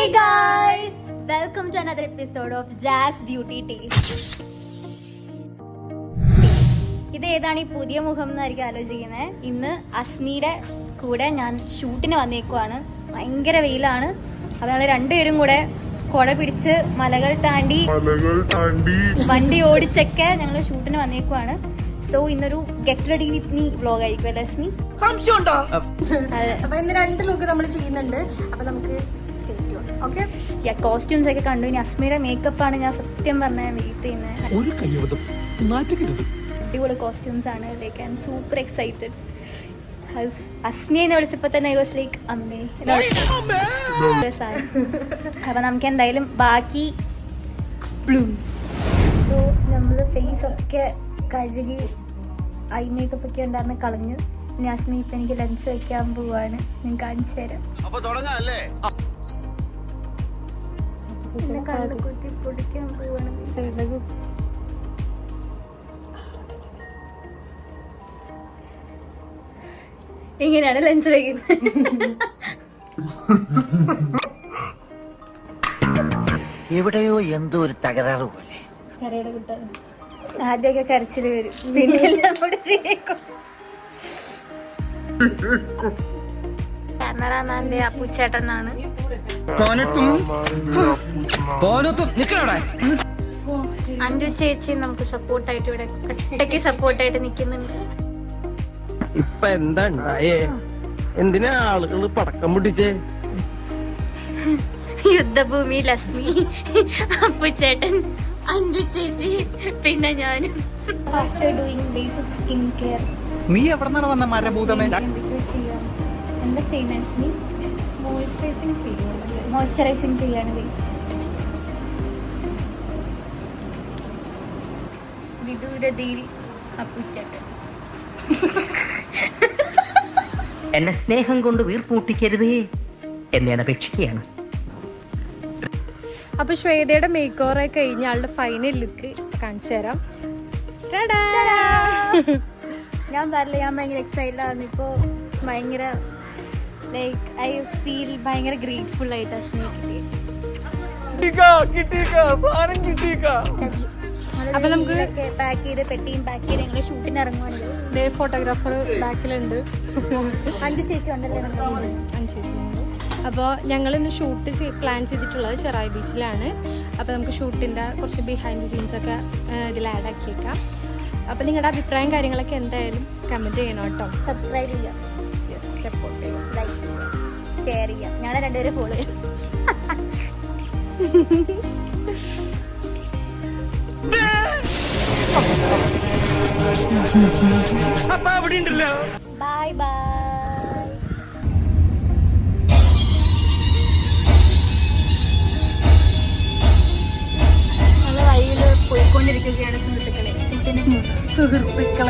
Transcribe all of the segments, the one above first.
Hey guys! Welcome to another episode of Jazz Beauty Tales. ഇത് ഏതാണ് ഈ പുതിയ മുഖം എന്നായിരിക്കും ആലോചിക്കുന്നത്? ഇന്ന് അസ്മിയുടെ കൂടെ ഞാൻ ഷൂട്ടിന് വന്നേക്കുവാണ്. ഭയങ്കര വെയിലാണ്. അപ്പോൾ ഞങ്ങൾ രണ്ടുപേരും കൂടെ കുട പിടിച്ച് മലകൾ താണ്ടി മലകൾ താണ്ടി വണ്ടി ഓടിച്ചൊക്കെ ഞങ്ങൾ ഷൂട്ടിന് വന്നേക്കുവാണ്. സോ ഇന്നൊരു get ready with me vlog ആയിരിക്കും അതെ. അപ്പൊ ഇന്ന് രണ്ട് ലുക്ക് നമ്മൾ ചെയ്യുന്നുണ്ട്. അപ്പൊ നമുക്ക് ഓക്കെ കോസ്റ്റ്യൂംസ് ഒക്കെ കണ്ടു. ഇനി അസ്മിയുടെ മേക്കപ്പ് ആണ് ഞാൻ സത്യം പറഞ്ഞ വെയിറ്റ് ചെയ്യുന്നത് ഒരു കയ്യബദ്ധം. അടിപൊളി കോസ്റ്റ്യൂംസ് ആണ്. Like I am super excited അസ്മിയെ എന്ന് വിളിച്ചപ്പോൾ തന്നെ ഐ വാസ് ലൈക്ക് അമ്മേ. അപ്പം നമുക്ക് എന്തായാലും ബാക്കി ബ്ലൂം സോ നമ്മൾ ഫേസ് ഒക്കെ കഴുകി ഐ മേക്കപ്പ് ഒക്കെ ഉണ്ടായിരുന്ന കളഞ്ഞു. ഇനി അസ്മി ഇപ്പം എനിക്ക് ലെൻസ് വെക്കാൻ പോവാണ്. ഞാൻ കാണിച്ചു തരാം. ഇങ്ങനെയാണ് ലഞ്ച് വെക്കുന്നത് എവിടെയോ എന്തോ ഒരു തകരാറ് പോലെ. ആദ്യമൊക്കെ കരച്ചിൽ വരും. പിന്നെ എല്ലാം കൂടെ ചെയ്യും ക്യാമറാമാന്റെ അപ്പുച്ചേട്ടനാണ്. അഞ്ചു ചേച്ചി നമുക്ക് സപ്പോർട്ടായിട്ട് ഇവിടെ കട്ടയ്ക്ക് സപ്പോർട്ടായിട്ട് നിൽക്കുന്നുണ്ട് ഇപ്പൊ എന്താ ഉണ്ടായേ? എന്തിനാ ആളുകൾ പടക്കം പൊട്ടിച്ചേ? യുദ്ധഭൂമി ലക്ഷ്മി അപ്പുച്ചേട്ടൻ അഞ്ചു ചേച്ചി പിന്നെ ഞാനും. നീ എവിടെ നിന്നാണ് വന്ന മരഭൂതമേ? എന്താ ചെയ്യുന്ന ലക്ഷ്മി മോയ്സ്ചറൈസിങ് ചെയ്യാണ് ബേസ് വിദൂരതയിൽ അപ്പുച്ചേട്ടൻ എന്നെ സ്നേഹം കൊണ്ട് വീർപ്പൂട്ടിക്കരുതേ എന്ന് ഞാൻ അപേക്ഷിക്കുകയാണ്. അപ്പൊ ശ്വേതയുടെ മേക്ക് ഓവർ കഴിഞ്ഞ ആളുടെ ഫൈനൽ ലുക്ക് കാണിച്ചു തരാം. ഞാൻ പറഞ്ഞില്ല ഞാൻ ഭയങ്കര എക്സൈറ്റഡ് ആണ്. ഇപ്പോ ഭയങ്കര ലൈക്ക് ഐ ഫീൽ ഭയങ്കര ഗ്രേറ്റ്ഫുൾ ആയിട്ട് അസ്മി അപ്പൊ നമുക്ക് പാക്ക് ചെയ്ത് പെട്ടിയും പാക്ക് ചെയ്ത് ഞങ്ങൾ ഷൂട്ടിന് ഇറങ്ങുവാണെങ്കിൽ ഡേ ഫോട്ടോഗ്രാഫർ ബാക്കിലുണ്ട്. അഞ്ചു ചേച്ചി ഉണ്ടല്ലോ നമ്മുടെ അപ്പോൾ ഞങ്ങൾ ഇന്ന് ഷൂട്ട് പ്ലാൻ ചെയ്തിട്ടുള്ളത് ഷെറായി ബീച്ചിലാണ്. അപ്പോൾ നമുക്ക് ഷൂട്ടിന്റെ കുറച്ച് ബിഹൈൻഡ് സീൻസ് ഒക്കെ ഇതിൽ ആഡ് ആക്കിയേക്കാം. അപ്പോൾ നിങ്ങളുടെ അഭിപ്രായം കാര്യങ്ങളൊക്കെ എന്തായാലും കമന്റ് ചെയ്യണം കേട്ടോ. സബ്സ്ക്രൈബ് ചെയ്യാം. സപ്പോർട്ട് ലൈക്ക് ഷെയർ ചെയ്യാം. ഞങ്ങളെ രണ്ടുപേരും ഫോളോ ചെയ്യാം. അപ്പൊ അവിടെ ഉണ്ടല്ലോ ബൈ ബൈ പോയിക്കൊണ്ടിരിക്കുകയാണ് സുഹൃത്തുക്കളെ. സുഹൃത്തുക്കളെ.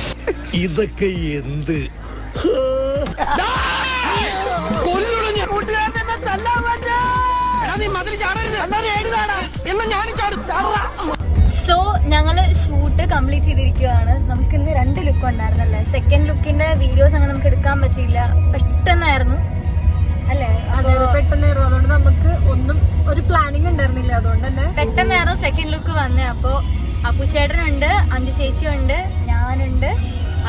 ഇതൊക്കെ എന്ത്. സോ ഞങ്ങൾ ഷൂട്ട് കംപ്ലീറ്റ് ചെയ്തിരിക്കുകയാണ് നമുക്ക് ഇന്ന് രണ്ട് ലുക്ക് ഉണ്ടായിരുന്നല്ലേ? സെക്കൻഡ് ലുക്കിന്റെ വീഡിയോസ് അങ്ങനെ നമുക്ക് എടുക്കാൻ പറ്റിയില്ല. പെട്ടെന്നായിരുന്നു. അല്ലേ? അതെ പെട്ടെന്നായിരുന്നു. അതുകൊണ്ട് നമുക്ക് ഒന്നും ഒരു പ്ലാനിങ് ഉണ്ടായിരുന്നില്ല. അതുകൊണ്ട് തന്നെ പെട്ടെന്നായിരുന്നു സെക്കൻഡ് ലുക്ക് വന്നേ. അപ്പോ അപ്പുചേട്ടനുണ്ട് അഞ്ചു ചേച്ചിയുണ്ട്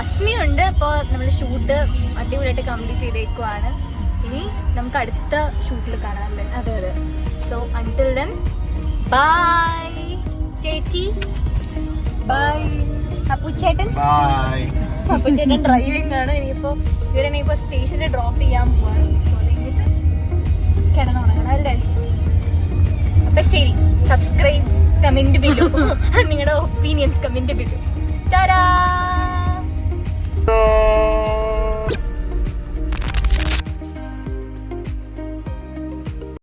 അസ്മി ഉണ്ട് അപ്പോൾ നമ്മൾ ഷൂട്ട് അടിപൊളിയായിട്ട് കംപ്ലീറ്റ് ചെയ്തേക്കുവാണ്. ഇനി നമുക്ക് അടുത്ത ഷൂട്ടിൽ കാണാനല്ലേ അതെ അതെ. സോ അൺടിൽ ദെൻ ബൈ ചേച്ചി. ബൈ അപ്പുച്ചേട്ടൻ അപ്പുച്ചേട്ടൻ ഡ്രൈവിംഗ് ആണ്. ഇനിയിപ്പോ ഇവരെന്നെ ഇപ്പൊ സ്റ്റേഷനിൽ ഡ്രോപ്പ് ചെയ്യാൻ പോവാണ്. So, അത് കഴിഞ്ഞിട്ട് കിടന്നുറങ്ങണം അല്ലേ? അപ്പൊ ശരി. സബ്സ്ക്രൈബ് കമന്റ് ബിലോ നിങ്ങളുടെ ഒപ്പീനിയൻസ് കമന്റ് ബിലോ ടാരാ